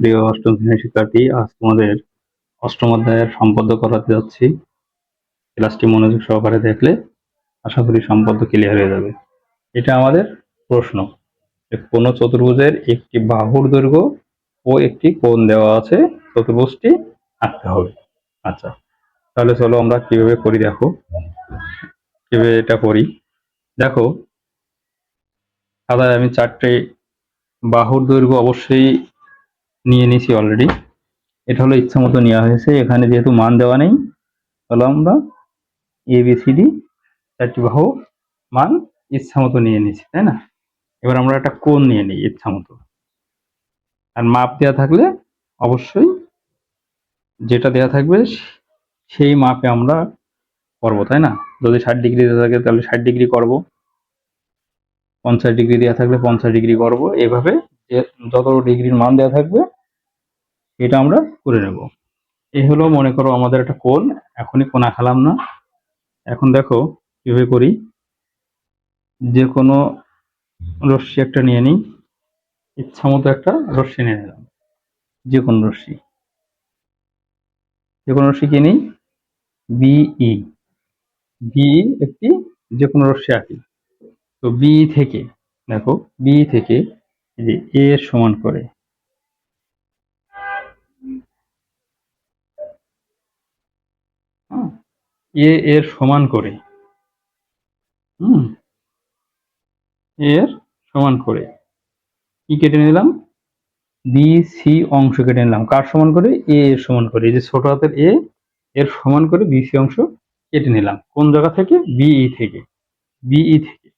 প্রিয় অষ্টম শ্রেণির শিক্ষার্থী, আজ তোমাদের অষ্টম অধ্যায়ের সম্পদ্য করাতে যাচ্ছি। ক্লাসটি মনোযোগ সহকারে দেখলে আশা করি সম্পদ্য ক্লিয়ার হয়ে যাবে। এটা আমাদের প্রশ্ন। কোন চতুর্ভুজের একটি বাহুর দৈর্ঘ্য ও একটি কোণ দেওয়া আছে, চতুর্ভুজটি আঁকতে হবে। আচ্ছা তাহলে চলো আমরা কীভাবে করি দেখো। কীভাবে এটা করি? দেখো, সাদায় আমি চারটে বাহুর দৈর্ঘ্য অবশ্যই নিয়ে নিয়েছি অলরেডি এটা হলো ইচ্ছা মতো নেওয়া হয়েছে। এখানে যেহেতু মান দেওয়া নেই, তাহলে আমরা এ বি সি ডি চারটি বাহু মান ইচ্ছা মতো নিয়ে নিয়েছি তাই না? এবার আমরা একটা কোণ নিয়ে নিই ইচ্ছা মতো। আর মাপ দেওয়া থাকলে অবশ্যই যেটা দেওয়া থাকবে সেই মাপে আমরা করব, তাই না? যদি ষাট ডিগ্রি দেওয়া থাকে, তাহলে ষাট ডিগ্রি করব। পঞ্চাশ ডিগ্রি দেওয়া থাকলে পঞ্চাশ ডিগ্রি করব। এভাবে যত ডিগ্রির মান দেওয়া থাকবে এটা আমরা করে নেব। এই হলো, মনে করো, আমাদের একটা কোণ। এখনই কোণ আঁকালাম না। এখন দেখো, কীভাবে করি? যে কোনো রশ্মি একটা নিয়ে নিই। ইচ্ছা মতো একটা রশ্মি নিয়ে নিলাম। যে কোনো রশ্মি। যে কোনো রশ্মি কিনি বিই বিই একটি যে কোনো রশ্মি আঁকি। তো বি থেকে, দেখো বি থেকে যে এ সমান করে এ এর সমান করে। হুম। এর সমান করে। কি কেটে নিলাম? বি সি অংশ কেটে নিলাম। কার সমান করে? এ এর সমান করে। এই যে ছোট হাতের এ এর সমান করে বি সি অংশ কেটে নিলাম। কোন জায়গা থেকে? বিই থেকে। বিই থেকে।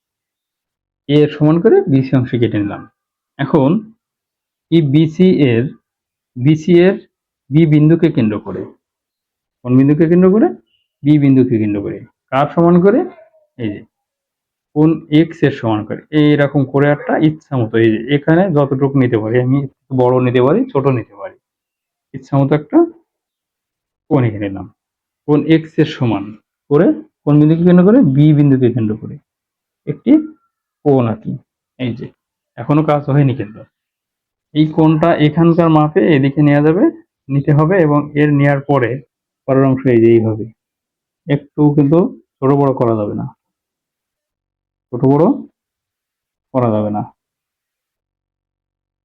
এ এর সমান করে বিসি অংশ কেটে নিলাম। এখন এই বিসি এর বিসি এর বি বিন্দুকে কেন্দ্র করে। কোন বিন্দুকে কেন্দ্র করে? বি বিন্দুকে কেন্দ্র করে। কার সমান করে? এই যে, কোন এক্সের সমান করে। এইরকম করে একটা ইচ্ছা মতো, এই যে, এখানে যতটুকু নিতে পারি, আমি বড় নিতে পারি, ছোট নিতে পারি। ইচ্ছা মতো একটা কোন এঁকে নিলাম। কোন এক্সের সমান করে কোন বিন্দুকে কেন্দ্র করে? বি বিন্দুকে কেন্দ্র করে। একটি কোণ আঁকি এই যে, এখনও কাজ হয়নি কিন্তু। এই কোণটা এখানকার মাপে এদিকে নেওয়া যাবে, নিতে হবে এবং এর নেওয়ার পরে পরের অংশ এই যে এইভাবে। একটু কিন্তু ছোট বড় করা যাবে না। ছোট বড় করা যাবে না।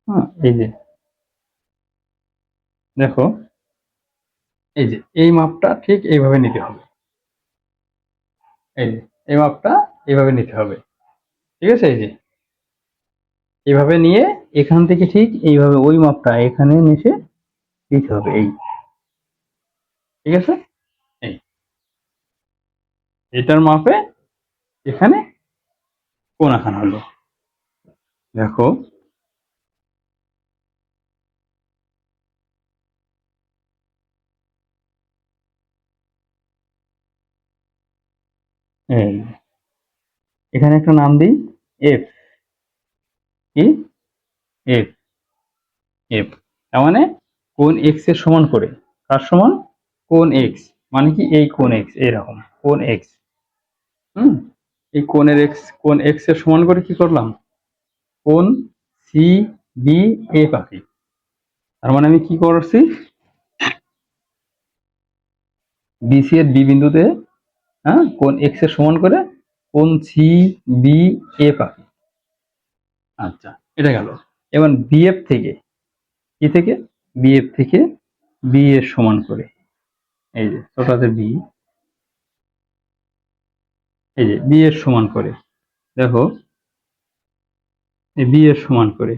হ্যাঁ এই যে। দেখো, এই যে, এই মাপটা ঠিক এইভাবে নিতে হবে। এই যে, এই মাপটা এইভাবে নিতে হবে। ঠিক আছে, এই যে। এইভাবে নিয়ে এখান থেকে ঠিক এইভাবে ওই মাপটা এখানে নিচে দিতে হবে, এই। ঠিক আছে? এই। এটার মাপে এখানে কোন আখানা হলো। দেখো। এই। এখানে একটা নাম দিই এফ কি? এফ এফ তার মানে কোন এক্সের সমান করে? কার সমান? কোন এক্স মানে কি এই কোন এক্স এরকম কোন এক্স হুম? এই কোণের এক্স কোন এক্সের সমান করে কি করলাম? কোন সি বি এ পাখি। তার মানে আমি কি করছি? বিসি এর বি বিন্দুতে হ্যাঁ কোন এক্সের সমান করে কোন সি বি এ পাখি। আচ্ছা এটা গেল। এবার বিএফ থেকে, কি থেকে? বিএফ থেকে বি এর সমান করে। এই যে বি এই যে বি এর সমান করে। দেখো বি এর সমান করে।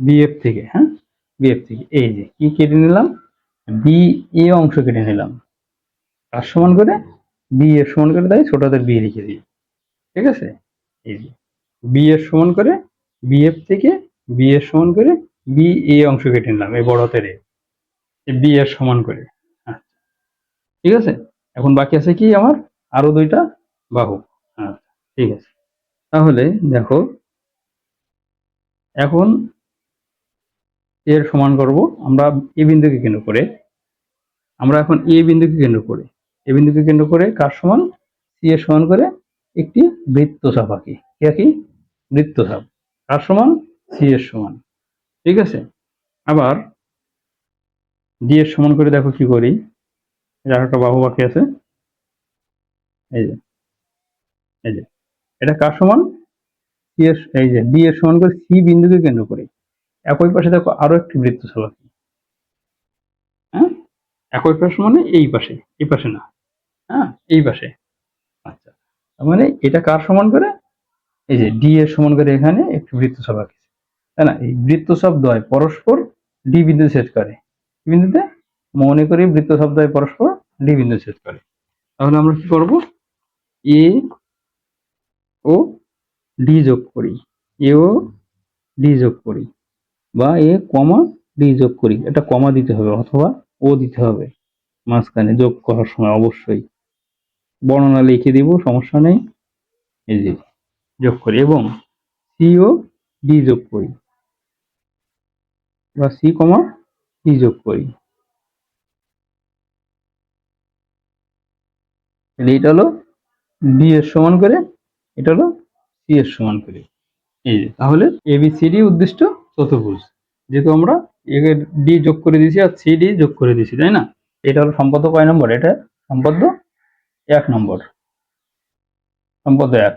বিএফ থেকে হ্যাঁ? বিএফ থেকে। এই যে, কি কেটে নিলাম? বি এ অংশ কেটে নিলাম। তার সমান করে? বি এর সমান করে তাই বি লিখে দিই। ঠিক আছে? এই যে বি এর সমান করে বিএফ থেকে বি এর সমান করে বি এ অংশ কেটে নিলাম, এই বড় হাতের বি এর সমান করে। ঠিক আছে? এখন বাকি আছে কি আমার? আরও দুইটা? বাহু। আচ্ছা ঠিক আছে। তাহলে দেখো, এখন এর সমান করব। আমরা এ বিন্দুকে কেন্দ্র করে, আমরা এখন এ বিন্দুকে কেন্দ্র করে, এ বিন্দুকে কেন্দ্র করে কার সমান? সি এর সমান করে একটি বৃত্তচাপ আঁকি। কি আঁকি? বৃত্তচাপ। কার সমান? সি এর সমান। ঠিক আছে? আবার ডি এর সমান করে দেখো কি করি? একটা বাহু বাকি আছে। এই যে এই যে, এটা কার সমান? সি এর, এই যে বি এর সমান করে সি বিন্দুকে কেন্দ্র করে। একই পাশে দেখো আরও একটি বৃত্তচাপ আছে। হ্যাঁ? একই পাশে মানে এই পাশে এই পাশে না। হ্যাঁ? এই পাশে। আচ্ছা তার মানে এটা কার সমান করে? এই যে ডি এর সমান করে এখানে একটি বৃত্তচাপ আঁকেছে। তাই না? এই বৃত্তচাপ দ্বয় পরস্পর ডি বিন্দু ছেদ করে। বিন্দুতে? মনে করি বৃত্তচাপ দ্বয় পরস্পর ডি বিন্দু ছেদ করে। তাহলে আমরা কি করব? এ ও ডি যোগ করি। এ ও ডি যোগ করি বা এ কমা ডি যোগ করি। এটা কমা দিতে হবে অথবা ও দিতে হবে। মাঝখানে যোগ করার সময় অবশ্যই বর্ণনা লিখে দিব, সমস্যা নেই। এই যে যোগ করি এবং সি ও ডি যোগ করি বা সি কমা ডি যোগ করি। তাহলে এটা হলো ডি এর সমান করে, এটা হলো সি এর সমান করে। এই যে, তাহলে এবিসিডি উদ্দিষ্ট চতুর্ভুজ। যেহেতু আমরা এ ডি যোগ করে দিয়েছি আর সি ডি যোগ করে দিয়েছি, তাই না? এটা হলো সম্পদ কয় নম্বর? এটা সম্পদ এক নম্বর। সম্পদ এক।